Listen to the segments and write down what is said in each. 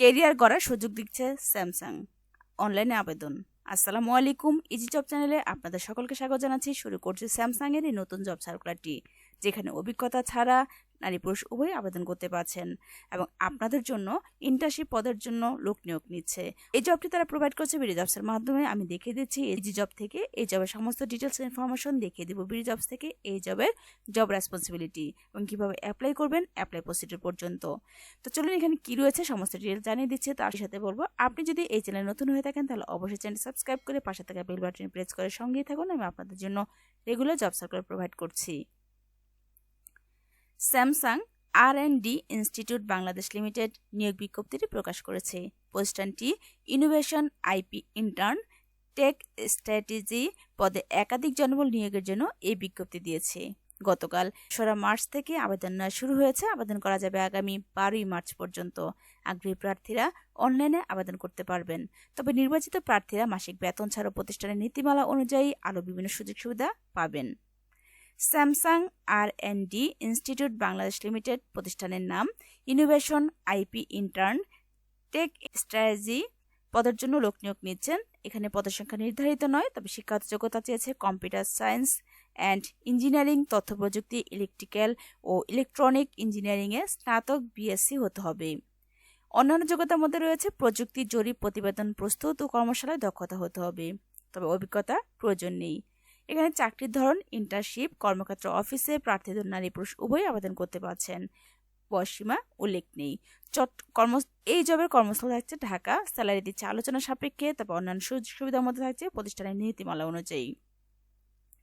Career গড়ার সুযোগ দিচ্ছে স্যামসাং। অনলাইনে আবেদন। আসসালামু আলাইকুম, ইজি জব চ্যানেলে আপনাদের সকলকে স্বাগত জানাচ্ছি। শুরু করছি স্যামসাং এর এই নতুন জব সার্কুলারটি। যেখানে অভিজ্ঞতা ছাড়া নারী পুরুষ উভয় আবেদন করতে পারছেন এবং আপনাদের জন্য ইন্টার্নশিপ পদের জন্য লোক নিয়োগ নিচ্ছে। এই জবটি তারা প্রোভাইড করছে বিডি জবসের মাধ্যমে। আমি দেখিয়ে দিচ্ছি ইজি জব থেকে এই জবের সমস্ত ডিটেলস ইনফরমেশন দেখিয়ে দেবো বিডি জবস থেকে এই জবের জব রেসপন্সিবিলিটি এবং কীভাবে অ্যাপ্লাই করবেন অ্যাপ্লাই প্রসিডিউর পর্যন্ত। তো চলুন এখানে কী রয়েছে সমস্ত ডিটেলস জানিয়ে দিচ্ছে, তার সাথে বলব, আপনি যদি এই চ্যানেল নতুন হয়ে থাকেন, তাহলে অবশ্যই চ্যানেল সাবস্ক্রাইব করে পাশে থাকা বেল বাটন প্রেস করে সঙ্গেই থাকুন, আমি আপনাদের জন্য রেগুলার জব সার্কুলার প্রোভাইড করছি। Samsung R and D Institute Bangladesh Limited নিয়োগ বিজ্ঞপ্তিটি প্রকাশ করেছে। প্রতিষ্ঠানটি innovation IP intern, tech strategy পদে একাধিক জনবল নিয়োগের জন্য এই বিজ্ঞপ্তি দিয়েছে। গতকাল সোরা মার্চ থেকে আবেদন শুরু হয়েছে। আবেদন করা যাবে আগামী বারোই মার্চ পর্যন্ত। আগ্রহী প্রার্থীরা অনলাইনে আবেদন করতে পারবেন। তবে নির্বাচিত প্রার্থীরা মাসিক বেতন ছাড়া প্রতিষ্ঠানের নীতিমালা অনুযায়ী আরও বিভিন্ন সুযোগ সুবিধা পাবেন। Samsung R N D Institute Bangladesh Limited প্রতিষ্ঠানের নাম। Innovation IP intern, tech strategy পদের জন্য লোক নিয়োগ নিচ্ছেন। এখানে পদের সংখ্যা নির্ধারিত নয়, তবে শিক্ষাগত যোগ্যতা চেয়েছে কম্পিউটার সায়েন্স অ্যান্ড ইঞ্জিনিয়ারিং, তথ্য প্রযুক্তি, ইলেকট্রিক্যাল ও ইলেকট্রনিক ইঞ্জিনিয়ারিংয়ে স্নাতক বিএসসি হতে হবে। অন্যান্য যোগ্যতার মধ্যে রয়েছে প্রযুক্তি, জরিপ, প্রতিবেদন প্রস্তুত ও কর্মশালায় দক্ষতা হতে হবে। তবে অভিজ্ঞতা প্রয়োজন নেই। এখানে চাকরির ধরন ইন্টার্নশিপ কর্মক্ষেত্র অফিসে প্রার্থীদের নারী পুরুষ উভয়ই আবেদন করতে পারছেন। বয়সীমা উল্লেখ নেই। চট, কর্ম, এই জবের কর্মস্থল থাকছে ঢাকা। স্যালারি দিচ্ছে আলোচনা সাপেক্ষে, তারপর অন্যান্য সুযোগ সুবিধার মধ্যে থাকছে প্রতিষ্ঠানের নীতিমালা অনুযায়ী।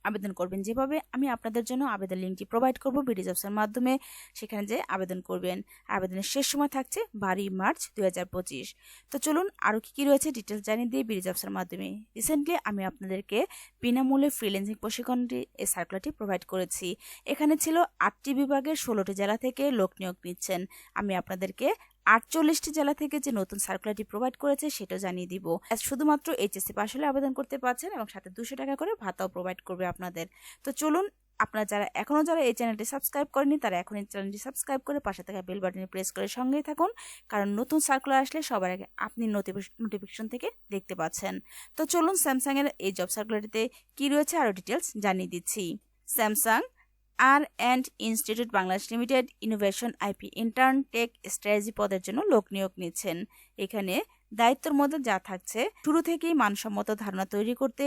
আবেদন করবেন। যেভাবে আমি আপনাদের জন্য আবেদন লিঙ্কটি প্রোভাইড করব বিডি জবসের মাধ্যমে, সেখানে যে আবেদন করবেন। আবেদনের শেষ সময় থাকছে বারোই মার্চ দুই হাজার পঁচিশ। তো চলুন আরও কী কী রয়েছে ডিটেলস জানিয়ে দিয়ে বিডি জবসের মাধ্যমে। রিসেন্টলি আমি আপনাদেরকে বিনামূল্যে ফ্রিল্যান্সিং প্রশিক্ষণটি, এই সার্কুলারটি প্রোভাইড করেছি। এখানে ছিল আটটি বিভাগের ষোলোটি জেলা থেকে লোক নিয়োগ নিচ্ছেন। আমি আপনাদেরকে আটচল্লিশটি জেলা থেকে যে নতুন সার্কুলারটি প্রোভাইড করেছে সেটা জানিয়ে দিব। শুধুমাত্র এইচএসসি পাশ হলে আবেদন করতে পারছেন এবং সাথে দুশো টাকা করে ভাতাও প্রোভাইড করবে আপনাদের। তো চলুন, আপনারা যারা এখনও যারা এই চ্যানেলটি সাবস্ক্রাইব করেনি তারা এখন এই চ্যানেলটি সাবস্ক্রাইব করে পাশে থাকা বেল বাটনে প্রেস করে সঙ্গেই থাকুন, কারণ নতুন সার্কুলার আসলে সবার আগে আপনি নোটিফিকেশন থেকে দেখতে পাচ্ছেন। তো চলুন স্যামসাংয়ের এই জব সার্কুলারটিতে কী রয়েছে আরও ডিটেলস জানিয়ে দিচ্ছি। Samsung R and Institute Bangladesh Limited innovation IP intern tech strategy পদের জন্য লোক নিয়োগ নিচ্ছেন। এখানে দায়িত্বের মধ্যে যা থাকছে, শুরু থেকেই মানসম্মত ধারণা তৈরি করতে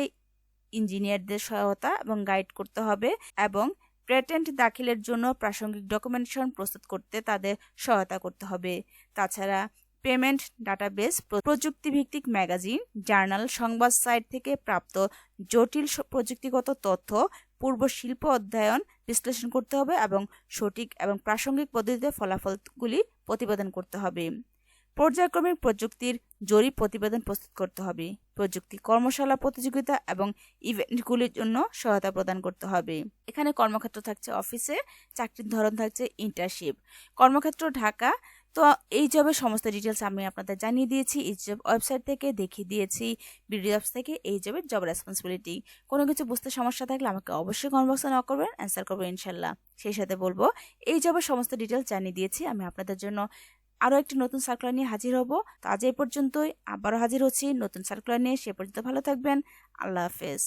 ইঞ্জিনিয়ারদের সহায়তা এবং গাইড করতে হবে এবং পেটেন্ট দাখিলের জন্য প্রাসঙ্গিক ডকুমেন্টেশন প্রস্তুত করতে তাদের সহায়তা করতে হবে। তাছাড়া পেমেন্ট ডাটাবেস প্রযুক্তিভিত্তিক ম্যাগাজিন, জার্নাল, সংবাদ সাইট থেকে প্রাপ্ত জটিল প্রযুক্তিগত তথ্য পূর্ব শিল্প অধ্যয়ন, বিশ্লেষণ করতে হবে এবং সঠিক এবং প্রাসঙ্গিক পদ্ধতিতে ফলাফলগুলি প্রতিবেদন করতে হবে। পর্যায়ক্রমিক প্রযুক্তির জরিপ প্রতিবেদন প্রস্তুত করতে হবে। প্রযুক্তি কর্মশালা প্রতিযোগিতা এবং ইভেন্টগুলির জন্য সহায়তা প্রদান করতে হবে। এখানে কর্মক্ষেত্র থাকছে অফিসে, চাকরির ধরন থাকছে ইন্টার্নশিপ কর্মক্ষেত্র ঢাকা তো এই জবের সমস্ত ডিটেলস আমি আপনাদের জানিয়ে দিয়েছি। এই জব ওয়েবসাইট থেকে দেখিয়ে দিয়েছি বিডি জবস থেকে এই জবের জব রেসপন্সিবিলিটি কোনো কিছু বুঝতে সমস্যা থাকলে আমাকে অবশ্যই বক্সে নক করবেন অ্যান্সার করব ইনশাল্লাহ। সেই সাথে বলব, এই জবের সমস্ত ডিটেলস জানিয়ে দিয়েছি। আমি আপনাদের জন্য আরও একটি নতুন সার্কুলার নিয়ে হাজির হব। তো আজ এই পর্যন্তই, আবারও হাজির হচ্ছি নতুন সার্কুলার নিয়ে। সে পর্যন্ত ভালো থাকবেন। আল্লাহ হাফেজ।